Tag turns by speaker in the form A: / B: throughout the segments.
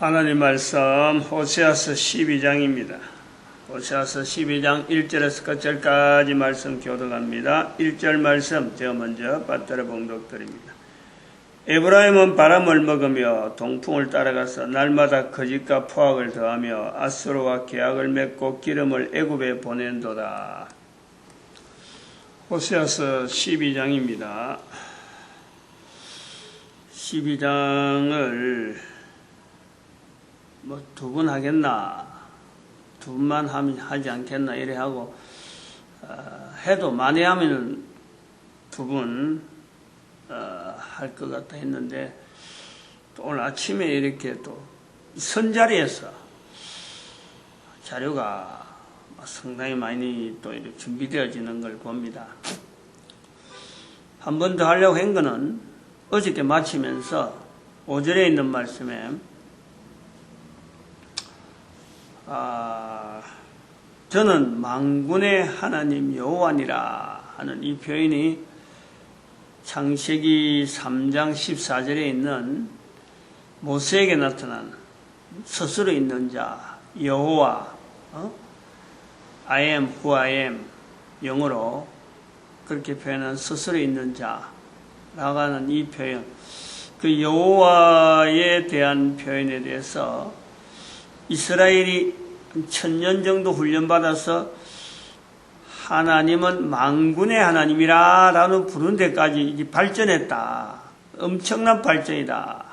A: 하나님 말씀 호세아서 12장입니다. 호세아서 12장 1절에서 끝절까지 말씀 교독합니다. 1절 말씀 제가 먼저 받들어 봉독드립니다. 에브라임은 바람을 먹으며 동풍을 따라가서 날마다 거짓과 포악을 더하며 아수르와 계약을 맺고 기름을 애굽에 보낸도다. 호세아서 12장입니다. 12장을 뭐두 분 하겠나 두 분만 하면 하지 않겠나 이래 하고 어, 해도 많이 하면은 두분 어, 할 것 같다 했는데 또 오늘 아침에 이렇게 또 선자리에서 자료가 상당히 많이 또 이렇게 준비되어지는 걸 봅니다. 한 번 더 하려고 한 거는 어저께 마치면서 5절에 있는 말씀에 아, 저는 망군의 하나님 여호와니라 하는 이 표현이 창세기 3장 14절에 있는 모세에게 나타난 스스로 있는 자 여호와 어? I am who I am 영어로 그렇게 표현한 스스로 있는 자라고 하는 이 표현 그 여호와에 대한 표현에 대해서 이스라엘이 천년 정도 훈련받아서 하나님은 망군의 하나님이라 라는 부른 데까지 발전했다. 엄청난 발전이다.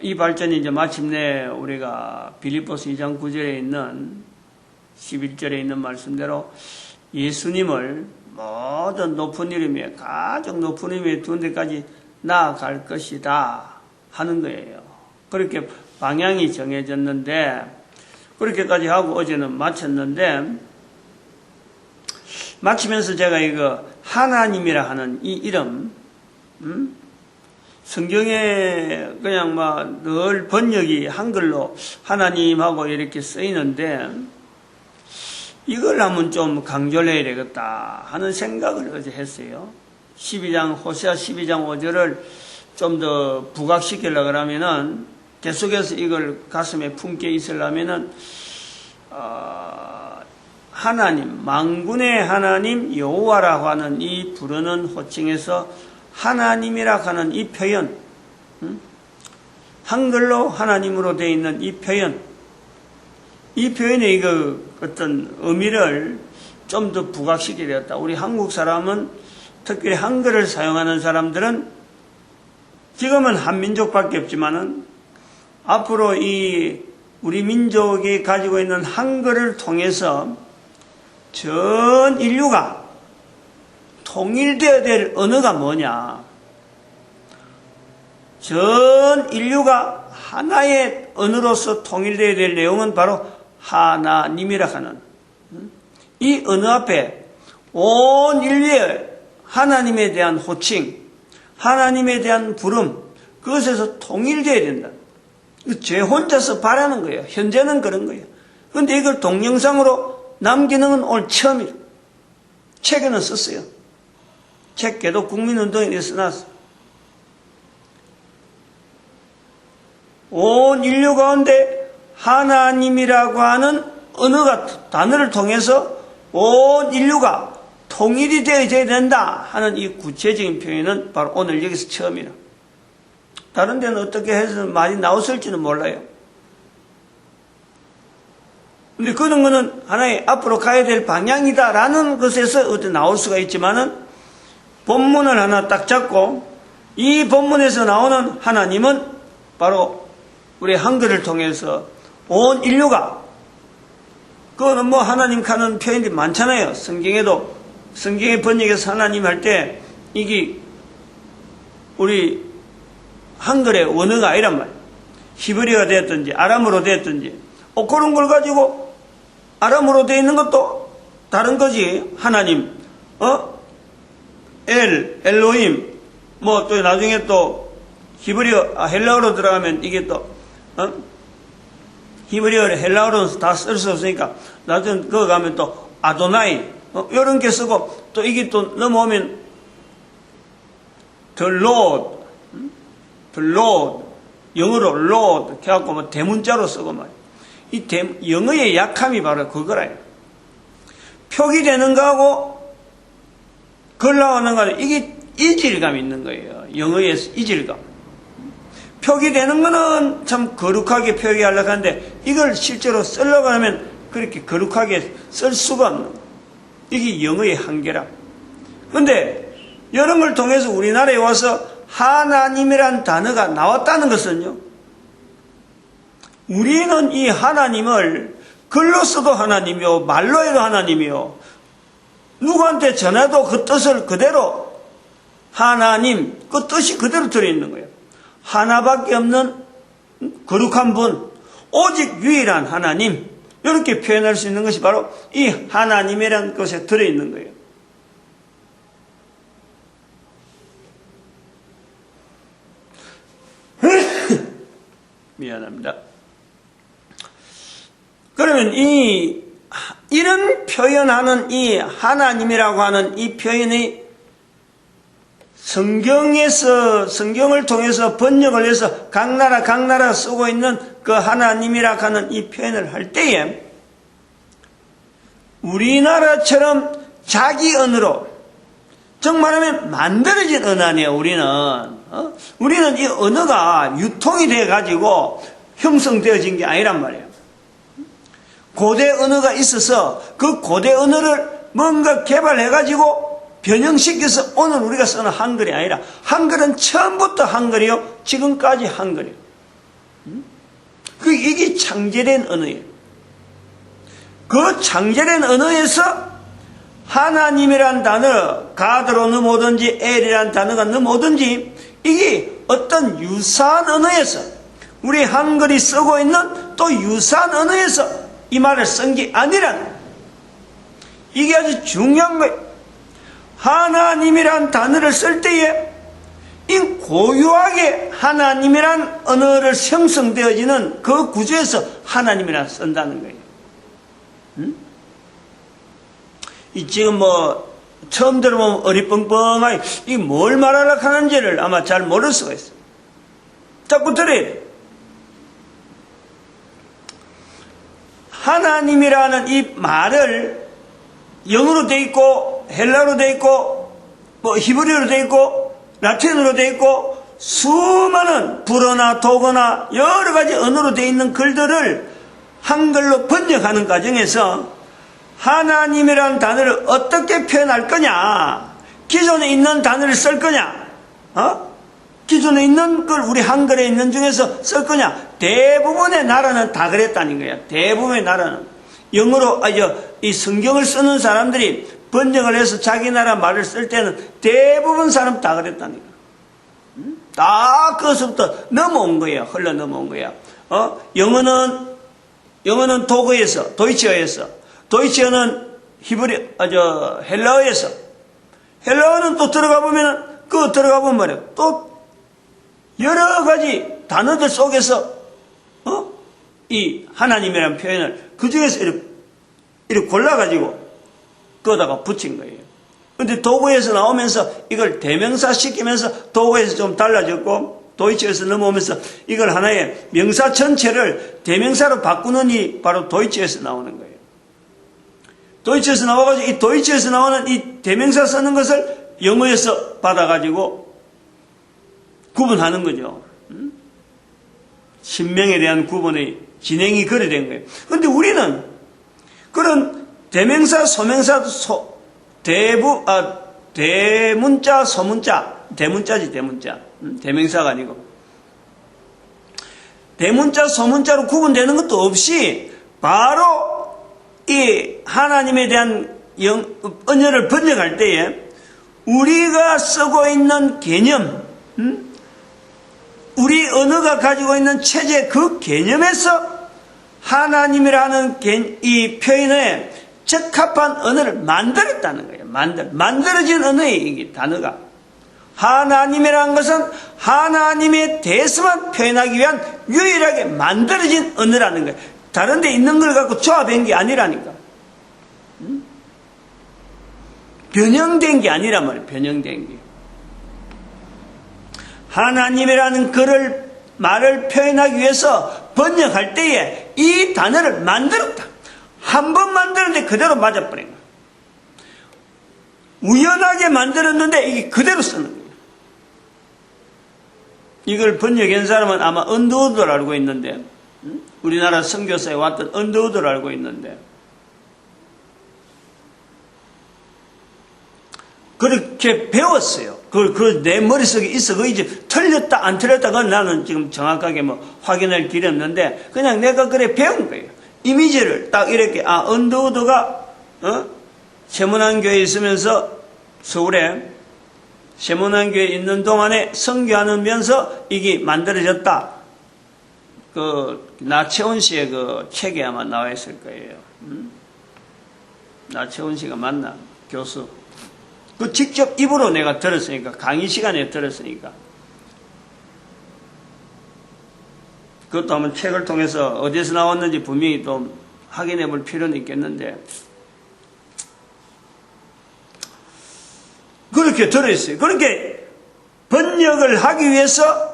A: 이 발전이 이제 마침내 우리가 빌리포스 2장 9절에 있는 11절에 있는 말씀대로 예수님을 모든 높은 이름에 가장 높은 이름에 둔 데까지 나아갈 것이다 하는 거예요. 그렇게 방향이 정해졌는데 그렇게까지 하고 어제는 마쳤는데 마치면서 제가 이거 하나님이라 하는 이 이름 음? 성경에 그냥 막 늘 번역이 한글로 하나님하고 이렇게 쓰이는데 이걸 한번 좀 강조를 해야 되겠다 하는 생각을 어제 했어요. 12장 호세아 12장 5절을 좀 더 부각시키려고 하면은 계속해서 이걸 가슴에 품게 있으려면은 어, 하나님 망군의 하나님 여호와라고 하는 이 부르는 호칭에서 하나님이라 하는 이 표현 음? 한글로 하나님으로 되어 있는 이 표현 이 표현의 이거 어떤 의미를 좀 더 부각시키게 되었다. 우리 한국 사람은 특별히 한글을 사용하는 사람들은 지금은 한민족밖에 없지만은 앞으로 이 우리 민족이 가지고 있는 한글을 통해서 전 인류가 통일되어야 될 언어가 뭐냐? 전 인류가 하나의 언어로서 통일되어야 될 내용은 바로 하나님이라 하는 이 언어 앞에 온 인류의 하나님에 대한 호칭, 하나님에 대한 부름, 그것에서 통일되어야 된다. 제 혼자서 바라는 거예요. 현재는 그런 거예요. 근데 이걸 동영상으로 남기는 건 오늘 처음이에요. 책에는 썼어요. 책에도 국민운동에 써놨어. 온 인류 가운데 하나님이라고 하는 언어가 단어를 통해서 온 인류가 통일이 되어야 된다 하는 이 구체적인 표현은 바로 오늘 여기서 처음이라. 다른 데는 어떻게 해서 말이 나왔을지는 몰라요. 근데 그런 거는 하나의 앞으로 가야 될 방향이다라는 것에서 어떻게 나올 수가 있지만은 본문을 하나 딱 잡고 이 본문에서 나오는 하나님은 바로 우리 한글을 통해서 온 인류가 그거는 뭐 하나님 가는 표현들이 많잖아요. 성경에도 성경의 번역에서 하나님 할 때 이게 우리 한글의 원어가 아니란 말이에요. 히브리어가 되었든지 아람으로 되었든지 어, 그런 걸 가지고 아람으로 되어 있는 것도 다른 거지. 하나님, 어? 엘, 엘로힘, 뭐또 나중에 또 히브리어, 아, 헬라어로 들어가면 이게 또, 어? 히브리어를 헬라어로 다 쓸 수 없으니까 나중에 그거 가면 또 아도나이, 어, 이런 게 쓰고 또 이게 또 넘어오면 the Lord, 영어로 Lord 해갖고 뭐 대문자로 쓰고 말이야. 이 대, 영어의 약함이 바로 그거라요. 표기되는 거하고 글 나오는 거는 이게 이질감이 있는 거예요. 영어의 이질감. 표기되는 거는 참 거룩하게 표기하려고 하는데 이걸 실제로 쓰려고 하면 그렇게 거룩하게 쓸 수가 없는 거예요. 이게 영어의 한계라. 근데 이런 걸 통해서 우리나라에 와서 하나님이란 단어가 나왔다는 것은요. 우리는 이 하나님을 글로 써도 하나님이요, 말로 해도 하나님이요, 누구한테 전해도 그 뜻을 그대로 하나님, 그 뜻이 그대로 들어있는 거예요. 하나밖에 없는 거룩한 분, 오직 유일한 하나님, 이렇게 표현할 수 있는 것이 바로 이 하나님이라는 것에 들어있는 거예요. 미안합니다. 그러면 이 이런 표현하는 이 하나님이라고 하는 이 표현이 성경에서 성경을 통해서 번역을 해서 각 나라 각 나라 쓰고 있는 그 하나님이라 하는 이 표현을 할 때에 우리나라처럼 자기 언어로 정말하면 만들어진 언어 아니에요 우리는 어? 우리는 이 언어가 유통이 돼 가지고 형성되어진 게 아니란 말이에요. 고대 언어가 있어서 그 고대 언어를 뭔가 개발해 가지고 변형시켜서 오늘 우리가 쓰는 한글이 아니라 한글은 처음부터 한글이요 지금까지 한글이에요. 그 이게 창제된 언어예요. 그 창제된 언어에서 하나님이란 단어, 가드로 넘어오든지 엘이란 단어가 넘어오든지 이게 어떤 유사한 언어에서 우리 한글이 쓰고 있는 또 유사한 언어에서 이 말을 쓴 게 아니라는 이게 아주 중요한 거예요. 하나님이란 단어를 쓸 때에 이 고유하게 하나님이란 언어를 형성되어지는 그 구조에서 하나님이란 쓴다는 거예요. 음? 이 지금 뭐 처음 들어보면 어리뻥뻥하게 이 뭘 말하려고 하는지를 아마 잘 모를 수가 있어요. 자꾸 들어야 돼. 하나님이라는 이 말을 영어로 돼 있고 헬라로 돼 있고 뭐 히브리어로 돼 있고 라틴어로 돼 있고 수많은 불어나 독어나 여러 가지 언어로 돼 있는 글들을 한글로 번역하는 과정에서 하나님이라는 단어를 어떻게 표현할 거냐? 기존에 있는 단어를 쓸 거냐? 어? 기존에 있는 걸 우리 한글에 있는 중에서 쓸 거냐? 대부분의 나라는 다 그랬다는 거야. 대부분의 나라는. 영어로, 아, 저, 이 성경을 쓰는 사람들이 번역을 해서 자기 나라 말을 쓸 때는 대부분 사람 다 그랬다는 거야. 음? 다 그것부터 넘어온 거야. 흘러 넘어온 거야. 어? 영어는, 영어는 도구에서, 도이치어에서, 도이치어는 히브리, 아, 저, 헬라어에서, 헬라어는 또 들어가 보면, 그 들어가 보면 말이야. 또, 여러 가지 단어들 속에서, 어? 이 하나님이라는 표현을 그 중에서 이렇게, 이렇게 골라가지고, 거다가 붙인 거예요. 근데 도구에서 나오면서 이걸 대명사 시키면서 도구에서 좀 달라졌고, 도이치에서 넘어오면서 이걸 하나의 명사 전체를 대명사로 바꾸는 이 바로 도이치에서 나오는 거예요. 도이치에서 나와가지고 이 도이치에서 나오는 이 대명사 쓰는 것을 영어에서 받아가지고 구분하는 거죠. 음? 신명에 대한 구분의 진행이 그래 된 거예요. 그런데 우리는 그런 대명사, 소명사, 소, 대부, 아, 대문자, 소문자, 대문자지, 대문자. 음? 대명사가 아니고. 대문자, 소문자로 구분되는 것도 없이 바로 이 하나님에 대한 영, 언어를 번역할 때에 우리가 쓰고 있는 개념, 음? 우리 언어가 가지고 있는 체제 그 개념에서 하나님이라는 이 표현에 적합한 언어를 만들었다는 거예요. 만들, 만들어진 언어의 이게 단어가. 하나님이라는 것은 하나님에 대해서만 표현하기 위한 유일하게 만들어진 언어라는 거예요. 다른 데 있는 걸 갖고 조합한 게 아니라니까. 응? 변형된 게 아니란 말이에요. 변형된 게. 하나님이라는 글을 말을 표현하기 위해서 번역할 때에 이 단어를 만들었다. 한 번 만들었는데 그대로 맞아버린 거야. 우연하게 만들었는데 이게 그대로 쓰는 거예요. 이걸 번역한 사람은 아마 언더우드를 알고 있는데, 음? 우리나라 선교사에 왔던 언더우드를 알고 있는데, 그렇게 배웠어요. 그걸, 그, 내 머릿속에 있어. 그 이제 틀렸다, 안 틀렸다, 그건 나는 지금 정확하게 뭐 확인할 길이 없는데, 그냥 내가 그래 배운 거예요. 이미지를 딱 이렇게, 아, 언더우드가, 어? 세문안교에 있으면서 서울에 세문안교에 있는 동안에 선교하면서 이게 만들어졌다. 그, 나채원 씨의 그 책에 아마 나와 있을 거예요. 음? 나채원 씨가 맞나? 교수. 그 직접 입으로 내가 들었으니까, 강의 시간에 들었으니까. 그것도 한번 책을 통해서 어디서 나왔는지 분명히 또 확인해 볼 필요는 있겠는데, 그렇게 들어있어요. 그렇게 번역을 하기 위해서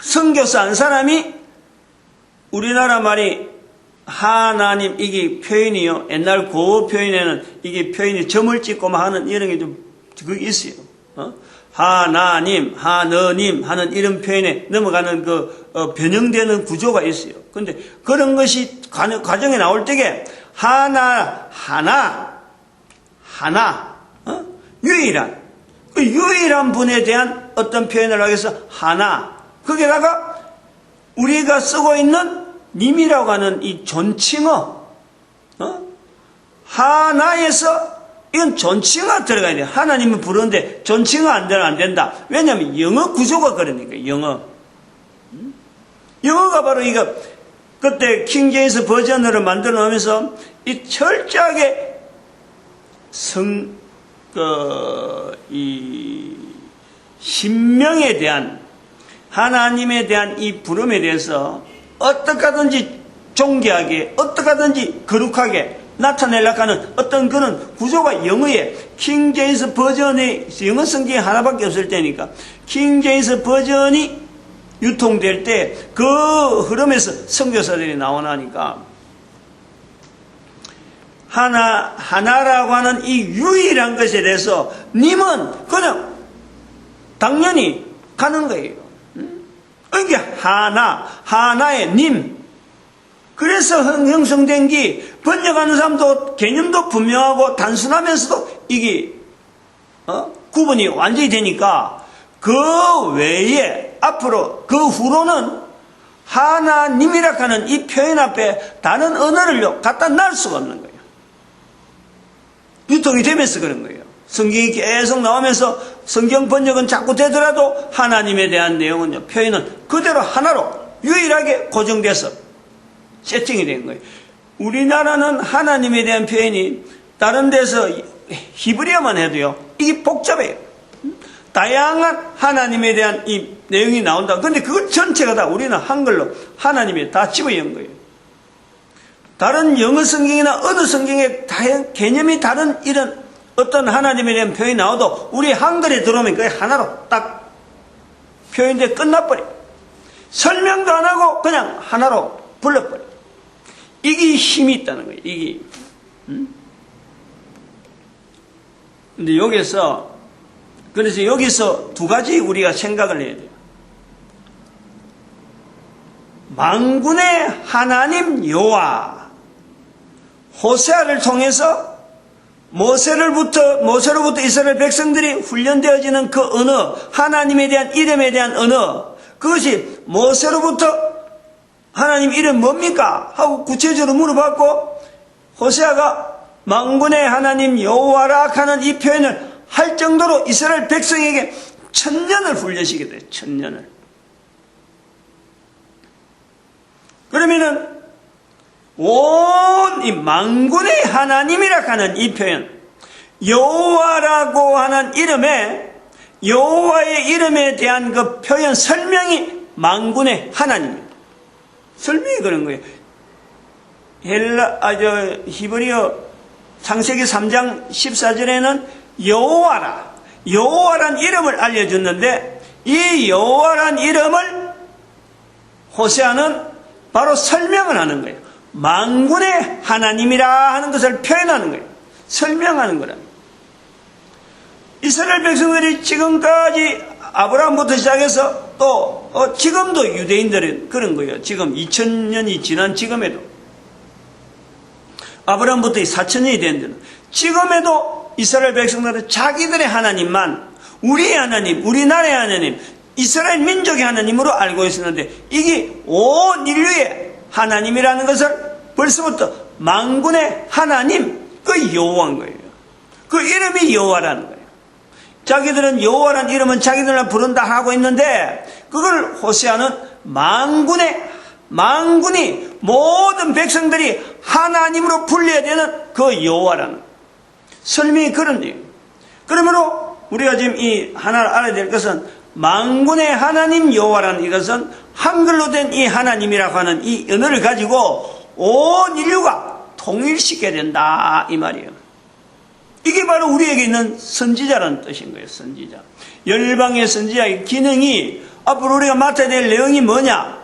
A: 선교사 한 사람이 우리나라 말이 하나님 이게 표현이요. 옛날 고어 표현에는 이게 표현이 점을 찍고 막 하는 이런 게 좀 그게 있어요. 어? 하나님, 하너님 하는 이런 표현에 넘어가는 그 어, 변형되는 구조가 있어요. 근데 그런 것이 관- 과정에 나올 때에 하나, 하나, 하나, 어? 유일한 그 유일한 분에 대한 어떤 표현을 하기 위해서 하나 거기다가 우리가 쓰고 있는 님이라고 하는 이 존칭어 어? 하나에서 이건 존칭어 들어가야 돼 하나님을 부르는데 존칭어 안 되면 안 된다 왜냐하면 영어 구조가 그러니까 영어 음? 영어가 바로 이거 그때 킹제임스 버전으로 만들어 놓으면서 이 철저하게 성, 그, 이, 신명에 대한, 하나님에 대한 이 부름에 대해서 어떻게 하든지 존귀하게, 어떻게 하든지 거룩하게 나타내려고 하는 어떤 그런 구조가 영어에 킹제이스 버전의 영어 성경이 하나밖에 없을 때니까 킹제이스 버전이 유통될 때 그 흐름에서 선교사들이 나오나니까 하나, 하나라고 하는 이 유일한 것에 대해서 님은 그냥 당연히 가는 거예요. 음? 이게 하나, 하나의 님. 그래서 형- 형성된 게 번역하는 사람도 개념도 분명하고 단순하면서도 이게 어? 구분이 완전히 되니까 그 외에 앞으로 그 후로는 하나님이라 하는 이 표현 앞에 다른 언어를 갖다 날 수가 없는 거예요. 유통이 되면서 그런 거예요. 성경이 계속 나오면서 성경 번역은 자꾸 되더라도 하나님에 대한 내용은요, 표현은 그대로 하나로 유일하게 고정돼서 세팅이 된 거예요. 우리나라는 하나님에 대한 표현이 다른 데서 히브리어만 해도요, 이게 복잡해요. 다양한 하나님에 대한 이 내용이 나온다. 근데 그걸 전체가 다 우리는 한글로 하나님에 다 집어연 거예요. 다른 영어 성경이나 어느 성경에 다양 개념이 다른 이런 어떤 하나님에 대한 표현이 나와도 우리 한글에 들어오면 그게 하나로 딱 표현돼 끝나버려. 설명도 안 하고 그냥 하나로 불러버려. 이게 힘이 있다는 거예요. 이게. 음? 근데 여기서 그래서 여기서 두 가지 우리가 생각을 해야 돼요. 망군의 하나님 여호와 호세아를 통해서 모세를부터 모세로부터 이스라엘 백성들이 훈련되어지는 그 언어 하나님에 대한 이름에 대한 언어 그것이 모세로부터 하나님 이름 뭡니까? 하고 구체적으로 물어봤고 호세아가 망군의 하나님 여호와라 하는 이 표현을 할 정도로 이스라엘 백성에게 천년을 훈련시게 돼 천년을. 그러면은 온 이 망군의 하나님이라 하는 이 표현 여호와라고 하는 이름에 여호와의 이름에 대한 그 표현 설명이 망군의 하나님입니다. 설명이 그런 거예요. 헬라 아저 히브리어 창세기 3장 14절에는 여호와라 여호와란 이름을 알려줬는데 이 여호와란 이름을 호세아는 바로 설명을 하는 거예요. 망군의 하나님이라 하는 것을 표현하는 거예요. 설명하는 거라. 이스라엘 백성들이 지금까지 아브라함부터 시작해서 또 어, 지금도 유대인들은 그런 거예요. 지금 2000년이 지난 지금에도 아브라함부터 4천년이 된 데는 지금에도 이스라엘 백성들은 자기들의 하나님만 우리의 하나님, 우리나라의 하나님, 이스라엘 민족의 하나님으로 알고 있었는데 이게 온 인류의 하나님이라는 것을 벌써부터 만군의 하나님 그 여호와인 거예요. 그 이름이 여호와라는 거예요. 자기들은 여호와라는 이름은 자기들만 부른다 하고 있는데 그걸 호세아는 만군의 만군이 모든 백성들이 하나님으로 불려야 되는 그 여호와라는 설명이 그런 데 그러므로 우리가 지금 이 하나를 알아야 될 것은 만군의 하나님 여호와라는 이것은 한글로 된 이 하나님이라고 하는 이 언어를 가지고 온 인류가 통일시켜야 된다 이 말이에요. 이게 바로 우리에게 있는 선지자라는 뜻인 거예요. 선지자. 열방의 선지자의 기능이 앞으로 우리가 맡아야 될 내용이 뭐냐?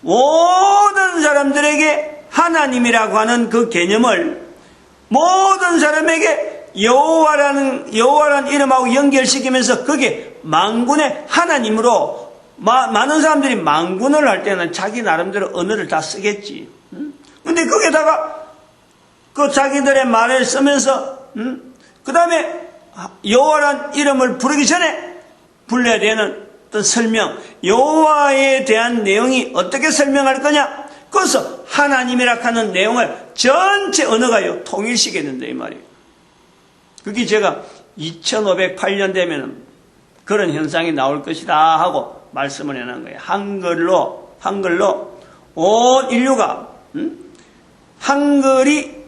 A: 모든 사람들에게 하나님이라고 하는 그 개념을 모든 사람에게 여호와라는 여호와라는 이름하고 연결시키면서 그게 만군의 하나님으로 마, 많은 사람들이 만군을 할 때는 자기 나름대로 언어를 다 쓰겠지. 응? 근데 거기다가 그 자기들의 말을 쓰면서 응? 그 다음에 여호와란 이름을 부르기 전에 불러야 되는 어떤 설명, 여호와에 대한 내용이 어떻게 설명할 거냐? 그래서 하나님이라 하는 내용을 전체 언어가요 통일시켰는데 이 말이에요. 그게 제가 2508년 되면 그런 현상이 나올 것이다 하고 말씀을 해놓은 거예요. 한글로 한글로 온 인류가 음? 한글이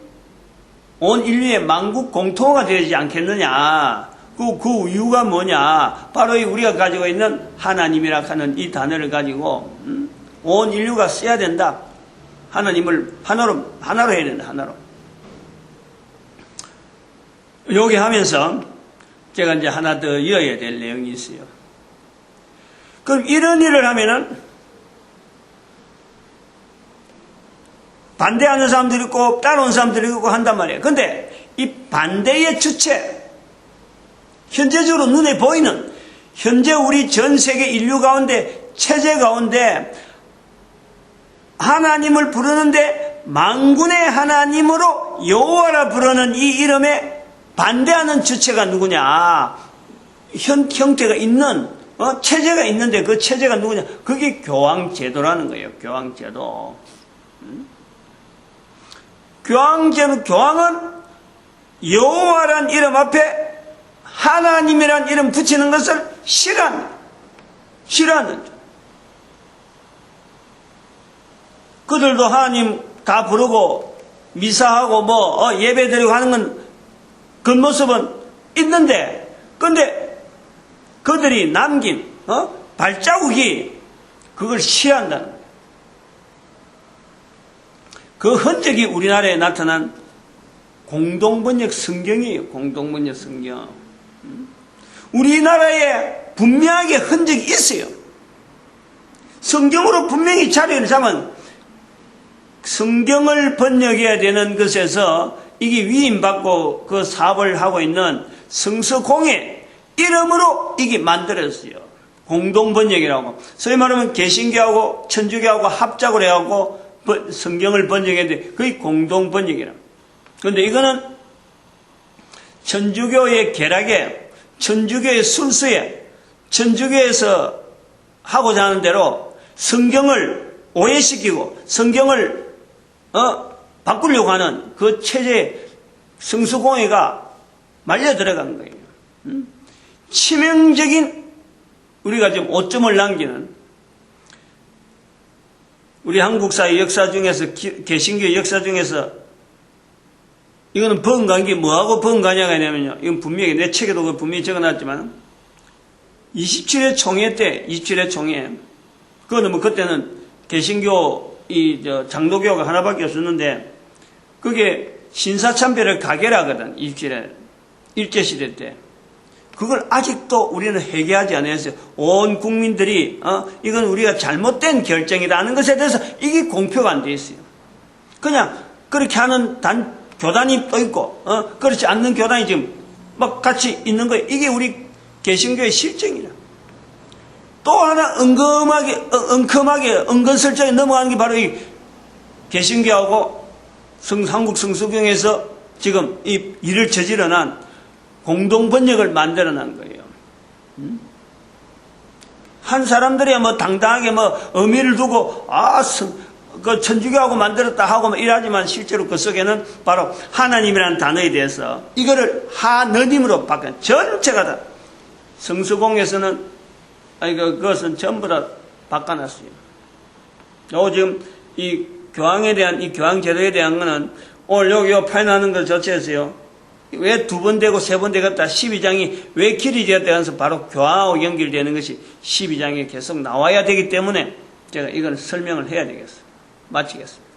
A: 온 인류의 만국 공통어가 되지 않겠느냐. 그, 그 이유가 뭐냐. 바로 우리가 가지고 있는 하나님이라 하는 이 단어를 가지고, 음? 온 인류가 써야 된다. 하나님을 하나로, 하나로 해야 된다. 하나로. 여기 하면서 제가 이제 하나 더 이어야 될 내용이 있어요. 그럼 이런 일을 하면은 반대하는 사람들이 있고 따라오는 사람들이 있고 한단 말이에요. 근데 이 반대의 주체, 현재적으로 눈에 보이는 현재 우리 전 세계 인류 가운데 체제 가운데 하나님을 부르는데 만군의 하나님으로 여호와라 부르는 이 이름에 반대하는 주체가 누구냐? 현, 형태가 있는 어? 체제가 있는데 그 체제가 누구냐? 그게 교황 제도라는 거예요. 교황 제도. 음? 교황제는 교황은 여호와란 이름 앞에 하나님이란 이름 붙이는 것을 싫어합니다. 싫어하는 그들도 하나님 다 부르고 미사하고 뭐 어, 예배 드리고 하는 건 그 모습은 있는데 근데 그들이 남긴 어? 발자국이 그걸 싫어한다는. 그 흔적이 우리나라에 나타난 공동번역 성경이에요. 공동번역 성경. 우리나라에 분명하게 흔적이 있어요. 성경으로 분명히 자료를 잡은 성경을 번역해야 되는 것에서 이게 위임받고 그 사업을 하고 있는 성서공의 이름으로 이게 만들어졌어요. 공동번역이라고. 소위 말하면 개신교하고 천주교하고 합작을 해갖고 성경을 번역했는데 그게 공동 번역이라. 그런데 이거는 천주교의 계략에 천주교의 순수에 천주교에서 하고자 하는 대로 성경을 오해시키고 성경을 어, 바꾸려고 하는 그 체제 성수공회가 말려 들어간 거예요. 음? 치명적인 우리가 지금 오점을 남기는 우리 한국사의 역사 중에서 개신교 역사 중에서 이거는 번간 게 뭐하고 번가냐가 아니면요. 이건 분명히 내 책에도 그 분명히 적어놨지만 27회 총회 때 27회 총회 그거는 뭐 그때는 개신교 이 장로교가 하나밖에 없었는데 그게 신사참배를 가결하거든 27회 일제시대 때 그걸 아직도 우리는 회개하지 않았어요. 온 국민들이 어, 이건 우리가 잘못된 결정이라는 것에 대해서 이게 공표가 안 돼 있어요. 그냥 그렇게 하는 단 교단이 또 있고 어, 그렇지 않는 교단이 지금 막 같이 있는 거예요. 이게 우리 개신교의 실정이라. 또 하나 은금하게 어, 은큼하게 은근슬쩍 넘어가는 게 바로 이 개신교하고 성, 한국 성수경에서 지금 이 일을 저질러난 공동 번역을 만들어 낸 거예요. 음? 한 사람들이 뭐 당당하게 뭐 의미를 두고 아, 성- 그 천주교하고 만들었다 하고 뭐 이러지만 실제로 그 속에는 바로 하나님이라는 단어에 대해서 이거를 하느님으로 바꾼 전체가 다 성수공에서는 아니 그 그것은 전부 다 바꿔놨어요. 요 지금 이 교황에 대한 이 교황 제도에 대한 거는 오늘 여기 요 파인하는 것 자체에서요. 왜 두 번 되고 세 번 되겠다 12장이 왜 길이 되었다 해서 바로 교황하고 연결되는 것이 12장에 계속 나와야 되기 때문에 제가 이건 설명을 해야 되겠어요. 마치겠습니다.